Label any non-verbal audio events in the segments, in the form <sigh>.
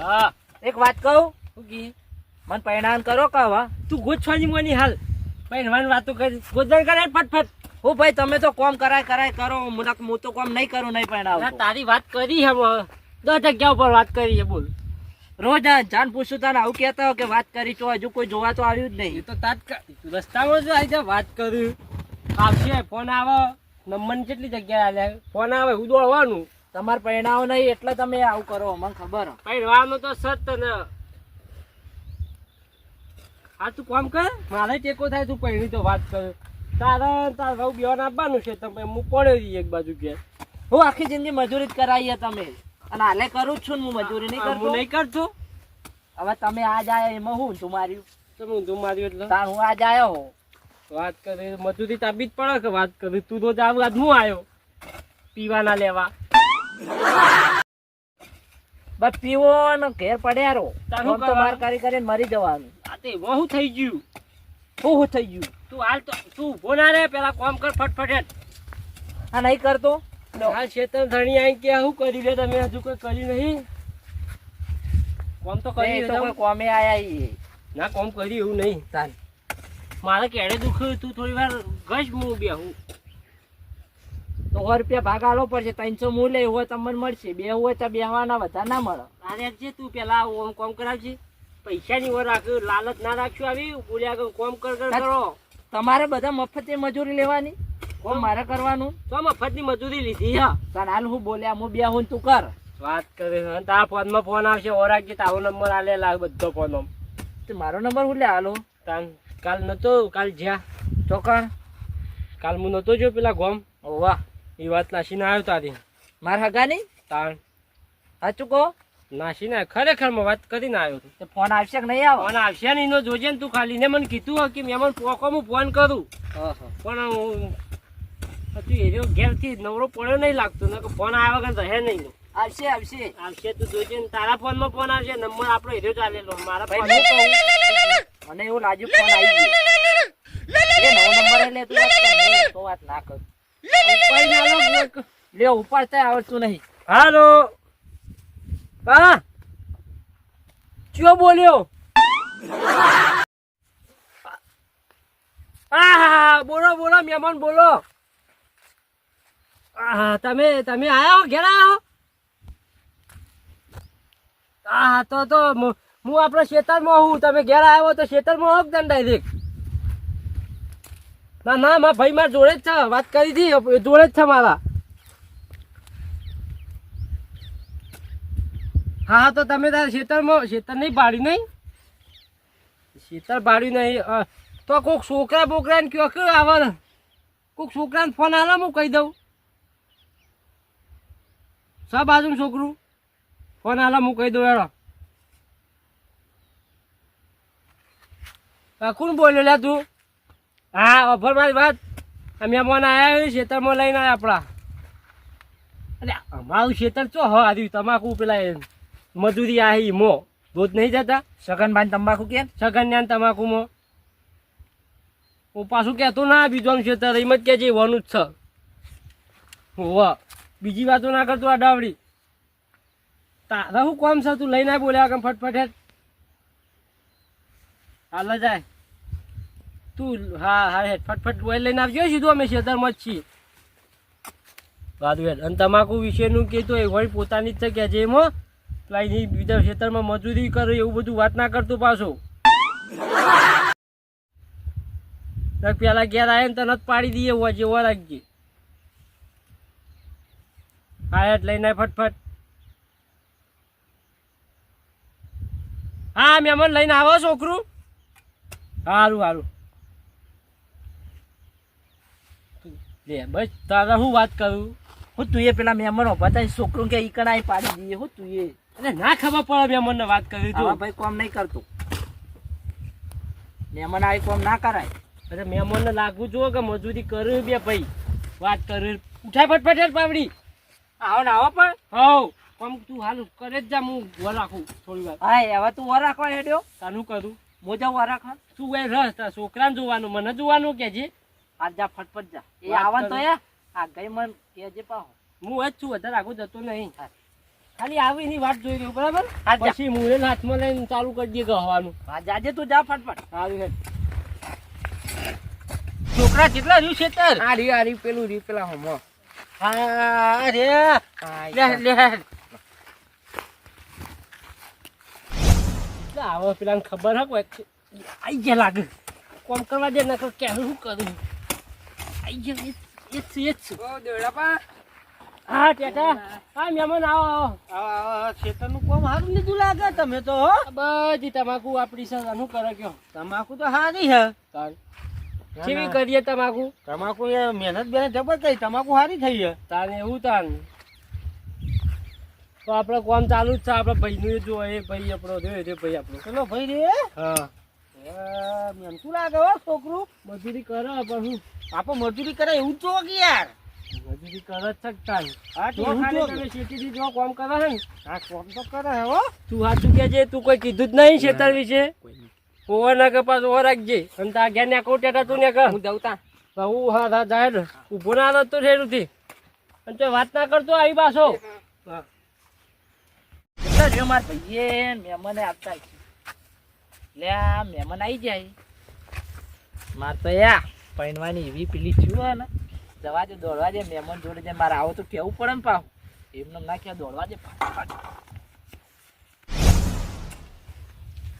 હા. એક વાત કહું? શું કી મને પરિણામ કરો કે હવે તું ગોછવાની મોની હાલ. પહેરવાની વાતો કરી. ગોદર કરે ફટફટ. હું ભાઈ તમે તો કોમ કરાય કરાય કરો. હું નક- હું તો કોમ નહીં કરું નહીં ના, તારી વાત કરી હે હવે. દસ જગ્યા ઉપર વાત કરી છે બોલ. રોજ આ જાન પૂછું તને આવું કહેતા હો કે વાત કરી તો હજુ કોઈ જોવા તો આવ્યું જ નહીં. તો તાત્કાલિક રસ્તામાં જ આવી જા વાત કર્યું આવશે ફોન આવે. નંબર કેટલી જગ્યાએ આલ્યા ફોન આવે હું દોડવાનું તમારે પરિણામ નહીં એટલે તમે આવું કરો મને ખબર. હે. પહેરવાનું તો સત હા તું કામ કર. મારે ટેકો થાય તું પહેરી તો વાત કર. તારા તાર ભાવ બેવાને આપવાનું છે તમે હું પડ્યો જઈએ એક બાજુ કે હું આખી જિંદગી મજૂરી જ કરાવીએ તમે. અને હાલે કરું જ છું હું મજૂરી નહીં કરતો. નહીં કરતો? હવે તમે આજ આયા એમાં હું તું માર્યું? તમે ઊંધું માર્યું એટલે? તાર હું આજ આયો હો? વાત કરે મજૂરી તાબી જ પડે કે વાત કરી? તું રોજ આવું આજ હું આવ્યો પીવાના લેવા. બસ પીવો ને ઘેર પડ્યા રહો તાર તો માર કરી કરીને મરી જવાનું. આ તે બહુ થઈ ગયું. શું થઈ ગયું? તું હાલ તો તું ઊભો ના રે પેલા કામ કર ફટફટ. આ નહીં કરતો? હાલ શેતર ધણી આઈ કે હું કરી લે તમે? હજુ કોઈ કર્યું નહીં? કોમ તો કરી તો કોઈ કોમે આયા ઈ. ના કોમ કર્યું એવું નહીં. તાન. મારે કેડે દુખ્યું તું થોડી વાર ગશ હું બેહું. તો સો રૂપિયા ભાગ આલો પડશે ત્રણસો હું લે હોય તમને મળશે. બે હોય તો બેહવાના વધારે ના મળે. તારે જે તું પેલા ઓમ કોમ કરાવજે. પૈસાની ઓર રાખ્યું લાલચ ના રાખ્યું આવી બોલ્યા કોમ કર કર તમારે બધા મફતે મજૂરી લેવાની? કોમ? મારે કરવાનું? તો મફતની મજૂરી લીધી હા. તાર હાલ હું બોલ્યા હું બે હું તું કર. વાત કરે તારા ફોનમાં ફોન આવશે ઓરાકી તારો નંબર આલે લાગ બધો ફોન મારો નંબર હું લે હાલો તાન કાલ નતો કાલ જ્યાં. તો કાલ હું નતો જો પેલા ગોમ. વાહ એ વાત નાસીને આવ્યો તારી મારા હગાની તાણ સાચું કહો નાસીને ખરેખરમાં વાત કરીને આવ્યો તો ફોન આવશે કે નહીં આવો ફોન આવશે ને એનો જોજે ને તું ખાલી ને મને કીધું હોય કે મને પોકો હું ફોન કરું પણ હું તું એરિયો ઘેરથી નવરો પડ્યો નહીં લાગતો ને ફોન આવ્યા વગર રહે નહીં આવશે આવશે આવશે તું જોજે ને તારા ફોનમાં ફોન આવશે નંબર આપણો એરિયો ચાલેલો મારા ભાઈ ફોન મને એવું લાગ્યું ફોન આવી ગયો નવો નંબર એટલે તું વાત ના કરું લ્યો ઉપાડતા આવડતું નહીં. હાલો. હા? ક્યો બોલ્યો? હા હા બોલો બોલો, મહેમાન, બોલો. હા તમે તમે આવ્યા હો, ઘેર આયા આહા હા તો તો હું આપણે ખેતરમાં હું તમે ઘેર આવ્યો તો ખેતરમાં હોક દંડાઈ ડાયરેક્ટ ના ના, મારા ભાઈ મારા જોડે જ છે. વાત કરી હતી જોડે જ છે મારા. હા તો તમે તારા ખેતરમાં ખેતર નહીં પાડ્યું નહીં? ખેતર પાડ્યું નહીં તો કોઈક છોકરા બોકરાને કયો કે આવે કોઈક છોકરાને ફોન આલે, હું કહી દઉં. સા બાજુ છોકરું? ફોન આલે, હું કહી દઉં એડો કોણ બોલ્યો તું? હા ઓફર મારી વાત. અમે મને આવ્યા ખેતરમાં લઈને આવ્યા આપણા. અરે અમારું ખેતર ચો હ આવ્યું તમાકુ પેલા મજૂરી આ ઈમો રોજ નહીં જતા? સગનભાઈ તંબાકુ ને તમાકુ તમાકુમાં. હું પાછું કહેતો ના બીજવાનું ખેતર એમ જ કહેજે વાનું જ છે. હોવ બીજી વાતો ના કરતો આ ડાવડી. તારા શું કોમ છે તું લઈને બોલ્યા કેમ ફટફટ હાલ જાય. તું હા હા, હેડ ફટફટ બોલ લઈને આવજો સીધું અમે ખેતરમાં જ છીએ. વાદુ અને તમાકુ વિશેનું કહેતો એ વળી પોતાની જ છે કે જે એમાં પેલા બીજા ખેતરમાં મજૂરી કરે, એવું બધું વાત ના કરતો પાછો. પેલા ઘેર આવે ને તને પાડી દઈએ હોય જેવો રાખજે. હા, હેડ, લઈને ફટફટ હા, મહેમાન, લઈને આવો, છોકરું. સારું સારું લે બસ તારા હું વાત કરું? હું તું એ પેલા મહેમાનો બધા છોકરો કે ઈ કણાઈ પાડી દઈએ હું તું એ. અરે ના ખબર પડે મહેમાનને વાત કરી તું. ભાઈ કોમ નહીં કરતો. મહેમાન આવી કોમ ના કરાય. અરે મહેમાનને લાગવું જો કે મજૂરી કરું બે ભાઈ. વાત કરું ઉઠાય ફટફટ પાવડી. આવો ને આવો પણ. હવ. કોમ તું હાલ કરે જ જા હું વર રાખું થોડી વાર. હા હવે તું વર રાખવા હેડ્યો? તાનું કરું. મોજા વર રાખવા? તું એ રસ છોકરાને જોવાનું મને જોવાનું કે છે આજ જા ફટફટ જા. એ આવન તો એ આ ગઈ મન કેજે પાહો. હું જ છું વધારે આગળ જતો નહીં. ખાલી આવીની વાત જોઈ રહ્યો બરાબર? પછી મુરે હાથમાં લઈને ચાલુ કરી દઈએ ગવાનું હા જાજે તું જા ફટફટ. આવી છોકરા કેટલા રહ્યું છેતર? આ રી આ રી પેલું રી પેલા હમો હા રે. લે લે આવો પેલાને ખબર હક આઈ ગયા લાગે. કોમ કરવા દે નકર કે શું કરું? હા ટેટા. હા મહેમાન આવો આવો. છેતરનું કોમ સારું લીધું લાગે તમે તો હો? બધી તમાકુ આપણી છે શું કરે કયો. તમાકુ તો સારી હે તાર. કેવી કરીએ તમાકુ? તમાકુ એ મહેનત બેનત જબર થઈ તમાકુ સારી થઈ છે. તારે એવું તાર. તો આપણે કોમ ચાલુ જ છે આપણે ભાઈનું જો એ ભાઈ આપણો રે એ ભાઈ આપણો ચલો ભાઈ રે હા. એ, શું લાગે હો છોકરું. મજૂરી કરે પણ હું આપણે મજૂરી કરે એવું જો કે યાર. મજૂરી કરે છે તાન હા તો તમે શેતીથી જો કામ કરે હે ને હા કોમ તો કરે હે હો. તું સાચું જે તું કોઈ કીધું જ નહીં શેતર વિશે? ઓવર ના કે પાછું ઓવર રાખજે. અને તા ઘેર ને કોટેટા તું ને કર. હું દઉતા હું હા હા જાય ને ઊભો ના રહો તો ઠેરુંથી અને તો વાત ના કરતો આવી પાછો. જો રહ્યો માર ભાઈએ મહેમાને આપતા છે લે આ મહેમાન આવી જાય. માર તો યા. પૈણવાની એવી પેલી છું ને જવા દે દોડવા દે મહેમાન જોડે જે મારે આવો તો કેવું પડે ને પાવ એમને ના ક્યાં દોડવા દે.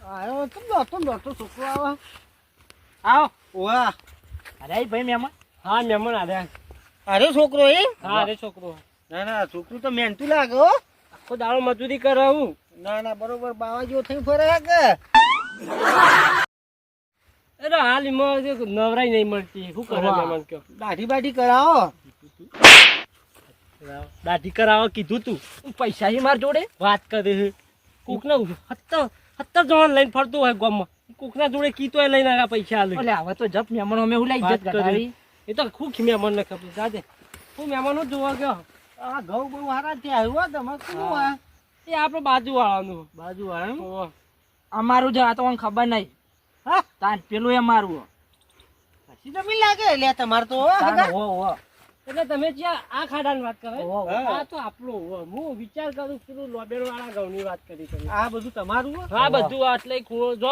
આવ્યો તો દોડતો દોડતો? છોકરો આવે આવો. વાહ અરે ભાઈ મહેમાન. હા મહેમાન આવ્યા અરે છોકરો એ? હા અરે છોકરો. ના ના છોકરું તો મહેનતું લાગે હો. આખો દાડો મજૂરી કરાવું. ના ના બરોબર બાવા જેવો થઈ ફરે કે? અરે હાલ એમાં નવરાઈ નહીં મળતી. શું કરે. મહેમાન કયો? દાઢી બાઢી કરાવો. દાઢી કરાવો કીધું તું. પૈસા હી માર જોડે? વાત કરે છે કોકને સત્તર સત્તર જણા લઈને ફરતું હોય ગામમાં. કોકના જોડે કીધું લઈને આ પૈસા આલે. એટલે હવે તો જપ મહેમાનો અમે લઈ વાત કરી. એ તો ખૂબ મહેમાન ને ખબર. દાદે હું મહેમાનો જ જોવા ગયો. આ ઘઉં બહુ સારા થયા આવ્યો તમે. શું એ આપડે બાજુ વાળાનું. બાજુ વાળા અમારું જ આ તો ખબર નહીં. હા તાન પેલું એ મારું પછી જમીન લાગે. લે તમારે તો હો, હો હો. એટલે તમે જ્યાં આ ખાડાની વાત કરે હો, હો. આ તો આપણું હું. વિચાર કરું પેલું લોબેડ વાળા ઘઉંની વાત કરી તમે. આ બધું તમારું હા? બધું આટલે ખૂણો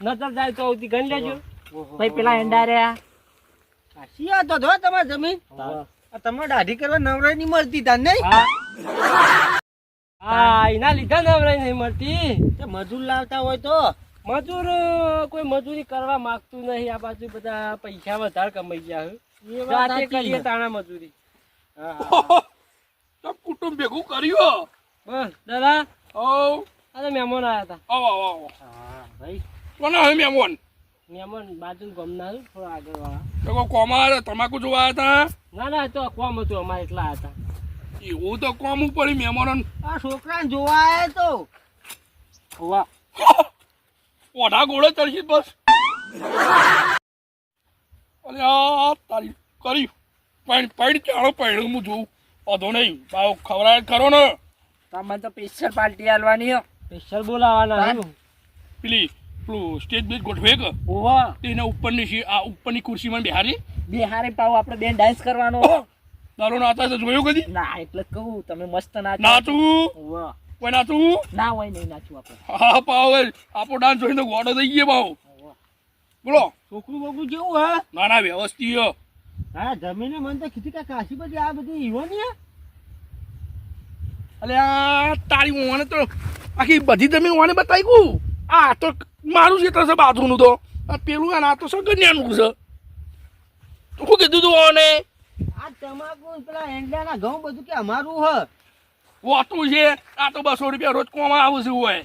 નજર જાય તો સુધી ગણી લેજો. ભાઈ પેલા એંડા રહ્યા. આ તો જો તમારી જમીન. આ દાઢી કરવા નવરાઈ નહીં મળતી તાર નહીં? હા. હા એના લીધા નવરાઈ નહીં મળતી. તે મજૂર લાવતા હોય તો મજૂર કોઈ મજૂરી કરવા માંગતું નહીં. આ બાજુ બધા પૈસા વધારે કમાઈ ગયા છે. કરીએ તાણા મજૂરી. તો કુટુંબ ભેગું કર્યું બસ દાદા. ઓ અરે મહેમાન આવ્યા હતા. આવો આવો હા, ભાઈ. કોના હવે મહેમાન? મહેમાન બાજુ ગમના થોડો થોડા આગળ વાળા તો કોમા તમાકુ જોવા આવ્યા ના ના તો કોમ હતું અમારે એટલા હતા હતા. એવું તો કોમ ઉપર મહેમાનો આ છોકરાને જોવા આવ્યા તો. વાહ ઓઢા ગોળે ચડશે બસ. અરે આ તારી કરી. પણ પડ ચાલો પાણી હું જોઉં. વાંધો નહીં. ભાવ ખવડાય ખરો ને. તમને તો સ્પેશિયલ પાર્ટી આલવાની હો. સ્પેશિયલ બોલાવાના પેલી પેલું સ્ટેજ બેજ ગોઠવે કે? ઓવા તેના ઉપરની આ ઉપરની ખુરશીમાં બિહારી. બિહારી પાવ આપણે બેન ડાન્સ કરવાનો હો. તારો નાતા તો જોયું કદી? ના એટલે કહું તમે મસ્ત નાચો. નાચું? વાહ. કોઈ નાચું ના હોય નહીં નાચું આપણે. હા પાવ આપણો ડાન્સ જોઈને તો ગોડો થઈ ગયો ભાવ બોલો. છોકરું બોકરું જેવું હે? ના ના વ્યવસ્થિત હા જમીને મને તો કીધું કે કાશી બધી આ બધી ઈવાની હે? અલે આ તારી ઓને તો આખી બધી જમીન ઓને બતાવી ગયું આ તો મારું ક્ષેત્ર છે બાજુનું તો. આ પેલું આ તો સગન્યાનું છે. તું શું કીધું તું ઓને આ તમાકુ પેલા એંડાના ઘઉં બધું કે અમારું હે? વાતું છે? આ તો બસો રૂપિયા રોજ કોમાં આવું છે હોય.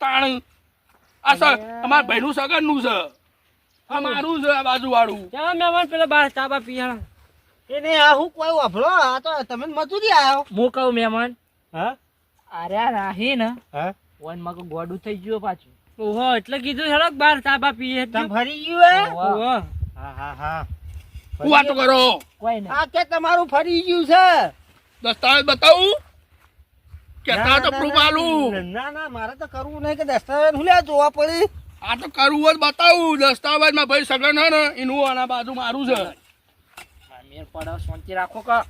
તાણ. આ સ અમારા ભાઈનું સગનનું છે. અમારું મારું છે આ બાજુ વાળું ચાલો મહેમાન પેલા બાર તાબા પીયા એને આ હું કોઈ વાપરો આ તો તમે મજૂરી આવ્યો હું કહું મહેમાન? હા? અરે આ રાહી ને હા? વનમાં ગોડું થઈ ગયું પાછું. ઓહો એટલે કીધું હેડો બાર તાબા પીએ તમે ફરી ગયું. ઓહો. હા હા હા. શું વાતો કરો. કોઈ નહીં. આ કે તમારું ફરી ગયું છે? દસ્તાવેજ બતાવું? કેતા ના, તો પ્રૂફ આલું? ના ના મારે તો કરવું નહીં કે દસ્તાવેજ હું લે જોવા પડી. આ તો કરવું જ બતાવું બતાવું. દસ્તાવેજમાં ભાઈ સગન હે ને એનું આના બાજુ મારું છે. મેર પડો શાંતિ રાખો કા.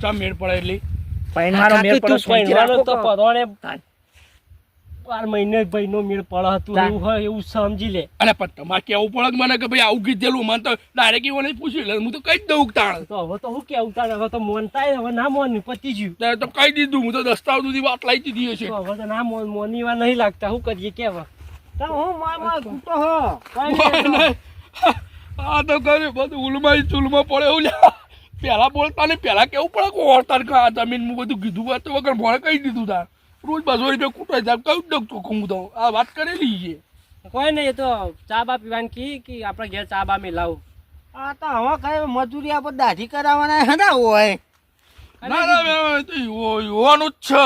ચા મેળ પડે એટલી? મારો મેળ પડે, શાંતિ રાખો તો પરોણે બાર મહિને ભાઈનો મેળ પડ હતું. એવું હોય એવું સમજી લે. અરે પણ તમારે કેવું પડે કે મને કે ભાઈ આવું કીધેલું મને તો ડાયરેક્ટ એવું નહીં પૂછ્યું. એટલે હું તો કહી જ દઉં કે તાણ. તો હવે તો શું કેવું તારે હવે તો મોનતા હવે ના મોન પતી ગયું. ત્યારે તો કહી દીધું હું તો દસ્તાવ સુધી વાત લાવી દીધી હશે. હવે તો ના મોન મોનીવા નહીં લાગતા. શું કરીએ કેવા? તો હું માં માં કૂટો હો. આ તો કરે બધું ઉલમાં ચૂલમાં પડે એવું પેલા બોલતા ને પેલા કેવું પડે કે ઓળતાર આ જમીન હું બધું કીધું વાત વગર ભણે કહી દીધું તાર રોજ બસો રૂપિયા કૂટાઈ જાય કયું ડગતો કહું તો? આ વાત કરેલી છે. કોઈ નહીં એ તો ચા બા પીવાની કી કે આપણે ઘેર ચા બા મેલાવું આ તો હવે કઈ મજૂરી આપણે દાઢી કરાવવાના હે ના હોય. ના ના ના, તો યુવા- જ છે.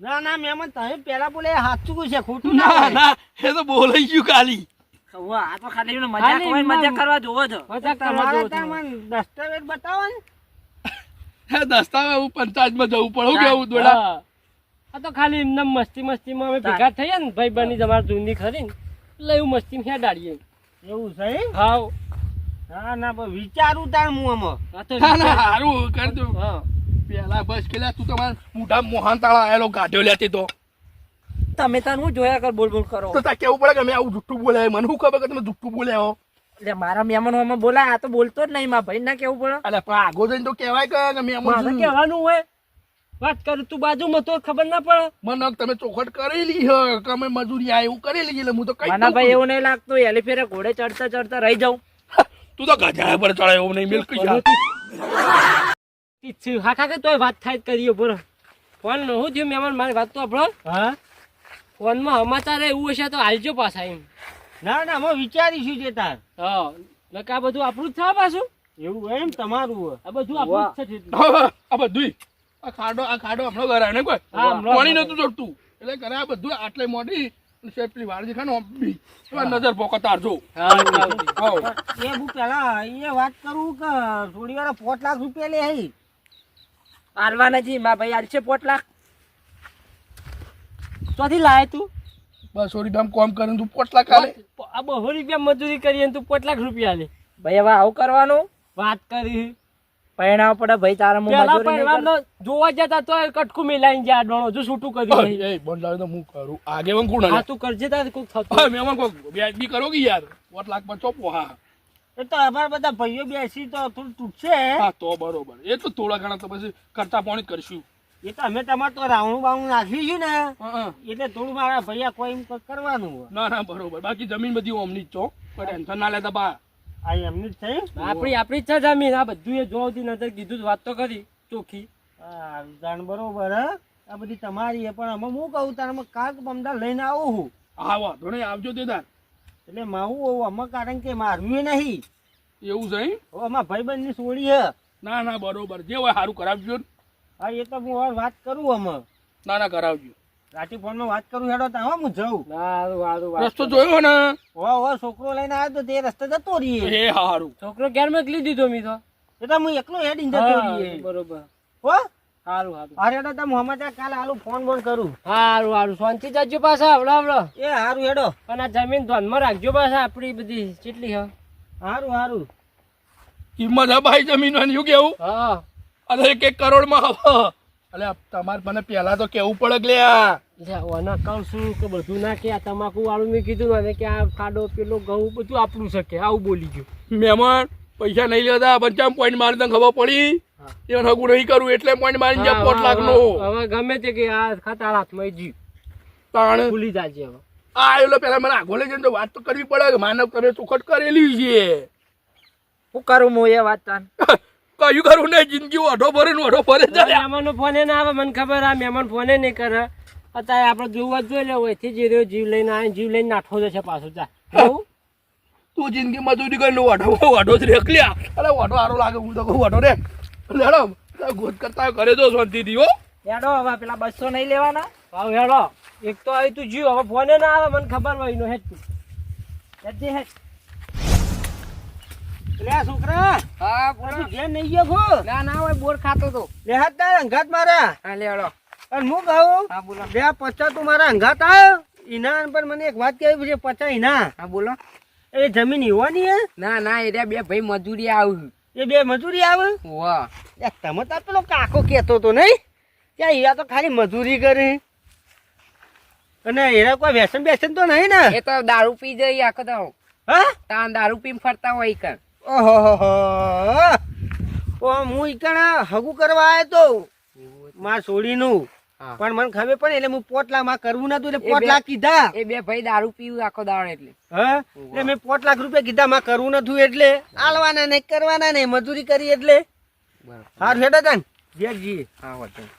ના ના મહેમાન તમે પેલા બોલે એ સાચું છે ખોટું ના ના ના એ તો બોલાઈ ગયું ખાલી. આ તો ખાલી મજાક હોય, મજાક કરવા જોવો છો. મજાક કરવા જેવું દસ્તાવેજ બતાવો ને. દસ્તાવેજ હું પંચાયતમાં જવું પડે. હું કેવું દોડા. આ તો ખાલી એમને મસ્તી મસ્તીમાં અમે ભેગા થઈએ ને ભાઈ બની તમારે જૂની ખરી ને એટલે એવું મસ્તી હેડાડીએ. એવું છે હાવ. ના ના પણ વિચારું તાર હું આમાં. આ તો ના ના સારું કરજો હા પેલા બસ કેલા તું તમારા મોઢા મોહન તાળા આયેલો ગાઢ્યો લેતી તો. તમે તાર હું જોયા કર બોલ બોલ કરો. તો તાર કેવું પડે કે મેં આવું જુઠ્ઠું બોલાય? મને શું ખબર કે તમે જુઠ્ઠું બોલ્યા હો? એટલે મારા મહેમાનો અમે બોલાય આ તો બોલતો જ નહીં મારા ભાઈ ના કેવું પડે? અલે પણ આગો જઈને તો કહેવાય કે કે મેં મારે મને કહેવાનું હોય. વાત કરું તું બાજુમાં તો ખબર ના પડે. મને તમે ચોખટ કરેલી હ. કે મજૂરી આ એવું કરેલી એટલે હું તો કઈ મને ભાઈ એવું નહીં લાગતું એલી ફેરે ઘોડે ચડતા ચડતા રહી જાઉં. <laughs> તું તો ગજા પર ચડાય એવું નહીં મિલ્ક ઈચ્છ્યું. હા કાકા તોય વાત થાય કરીએ બોલો ફોન હું થયું મહેમાન મારી વાત તો આપણો હા? ફોનમાં સમાચાર એવું હશે તો હાલજો પાછા એમ. ના ના અમે વિચારીશું જે તાર. હા નકા આ બધું આપણું જ છે પાછું. એવું એમ તમારું આ બધું આપણું જ છે આ બધું આ ખાડો આ ખાડો હમણાં કરાય ને કોઈ? પાણી નતું જોડતું. એટલે કરે આ બધું આટલે મોટી શેપલી વાળ દેખાય બી નજર પોકો તારજો હા ચાલશે. હાઉ. એ હું પેલા એ વાત કરું કે થોડી વાર પાંચ લાખ રૂપિયા લે હઈ આલવાના જી મારા ભાઈ આલશે પોટ લાખ. ચોથી લાય તું? બસો રૂપિયા કોમ કરીને તું પોટલા ખાલે આ બહુ રૂપિયા મજૂરી કરીને તું પાંચ લાખ રૂપિયા લે ભાઈ હવે આવું કરવાનું? વાત કરી. પરિણામ પડે ભાઈ તારા હું મજૂરી જોવા જતા તો કટકું મિલાઈ ગયા ડોણો જો છૂટું કરી નહીં. એ બંધ તો હું કરું. આગેવાન કોણ હા તું કરજે તારે કોક થતું. હા મહેમાન કોઈ વ્યાજબી કરો કે યાર? પોટ લાખમાં ચોપો હા. એ તો અમારા બધા ભાઈઓ બેસી તો થોડું તૂટશે. હા તો બરોબર. એ તો થોડા ઘણા તો પછી કરતા પાણી કરશું. એ તો અમે તમારે તો રાવણું બાવણું નાખી છે ને. એટલે થોડું મારા ભૈયા કોઈ એમ કરવાનું ના ના બરોબર. બાકી જમીન બધી ઓમની જ છો ટેન્શન ના લેતા બા. આ એમની જ થઈ? આપણી આપણી જ છે જમીન. આ બધું એ જોવાથી નજર કીધું વાત તો કરી ચોખ્ખી હા જાણ બરોબર હે? આ બધી તમારી છે પણ અમે હું કહું તારે અમે કાંક અમદાવાદ લઈને આવું છું હા વાંધો નહીં આવજો દેદાર. એટલે માવું હોવું અમે કારણ કે મારવું નહીં. એવું છે? હવે અમારા ભાઈબંધની સોળી હે. ના ના બરોબર. જે હોય સારું કરાવજો ને. હા એ તો હું વાત કરું અમે ના ના કરાવજો. રાતી ફોનમાં વાત કરું હેડો તો હું જઉં. સારું સારું રસ્તો જોયો ને? હો હો છોકરો લઈને આવ્યો તો તે રસ્તે જતો રહીએ. એ સારું છોકરો ઘેર મોકલી દીધો મી તો? એટલે હું એકલો હેડીને જતો રહીએ. બરોબર. હો? સારું સારું અરે હેડો તો મોહમ્મદ કાલે આલુ ફોન બોન કરું. સારું સારું શાંતિ જજો પાછા આવડો આવડો. એ સારું હેડો. પણ આ જમીન ધ્યાનમાં રાખજો પાછા આપડી બધી કેટલી હા. હારું સારું કિંમત હે ભાઈ જમીન શું કેવું? હા. અરે એક એક કરોડમાં હવે અલે તમારે મને પેલા તો કેવું પડે લે. ઓના કહું છું કે બધું ના કે આ તમાકુ વાળું મેં કીધું ને કે આ ખાડો પેલો ઘઉં બધું આપણું શકે આવું બોલી ગયું. મહેમાન પૈસા નહીં લેતા પંચાવન પોઈન્ટ મારી તને ખબર પડી? એ હગું નહીં કરું એટલે પોઈન્ટ મારી જાય પોટ લાખનો હવે ગમે તે કે આ ખાતા હાથમાં જીવ. તાણ. ભૂલી જાજે હવે. આ એટલે પેલા મને આગો લઈ જઈને વાત તો કરવી પડે કે માનવ તમે ચોખટ કરેલી છે. હું કરું હું એ વાત તાન? <laughs> કયું કરું નહીં જિંદગી અઢો ભરે ને અઢો ભરે જાય. મહેમાનનો ફોને ના આવે મને ખબર આ મહેમાન ફોને નહીં કરે. અત્યારે આપણે જોવા જ જોઈ લે હોયથી જ રહ્યો જીવ લઈને આવે જીવ લઈને નાઠો જશે પાછો એવું? તું જિંદગી મજૂરી કરીને વાઢો વાઢો જ રેખલ્યા અરે વાઢો સારો લાગે હું તો કહું વાઢો રે. લેડો ગોત કરતા ઘરે જો શાંતિથી હો. હેડો હવે પેલા બસો નહીં લેવાના. ભાવ હેડો. એક તો આવી તું જીવ હવે ફોને ના આવે મને ખબર હોય એનો હેડ તું. હેડજે હેડ. લે છોકરા. હા બોલો. ઘેર નહીં ગયો ખો? ના ના હોય બોર ખાતો તો. લે હાથ તાર અંગાત મારા. હા લે અને હું કહું હા બોલો. બે પચાસ તું મારા અંગાત આવ્યો ઈના પર મને એક વાત કહેવી છે પચાસ ઈના. હા બોલો. એ જમીન ઈવાની હે? ના ના એ બે ભાઈ મજૂરી આવું એ બે મજૂરી આવે? વાહ. એ તમે તો પેલો કાકો કહેતો તો નહીં? ત્યાં હીરા તો ખાલી મજૂરી કરે. અને હીરા કોઈ વ્યસન બેસન તો નહીં ને? એ તો દારૂ પી જઈ આખો તો હા? તાન દારૂ પીને ફરતા હોય કણ. ઓહો ઓ હું ઈકણ હગુ કરવા આવ્યો તો. માર છોડીનું પણ મને ખબર પડે એટલે હું પોટ લાખમાં કરવું નતું એટલે કીધા. એ બે ભાઈ દારૂ પીવું આખો દાડો એટલે. હા? એટલે મેં પોટ લાખ રૂપિયા કીધા માં કરવું નતું એટલે. આલવાના નહીં કરવાના નહીં મજૂરી કરી એટલે. હાર હેડો તાન. જેજી હા બાજી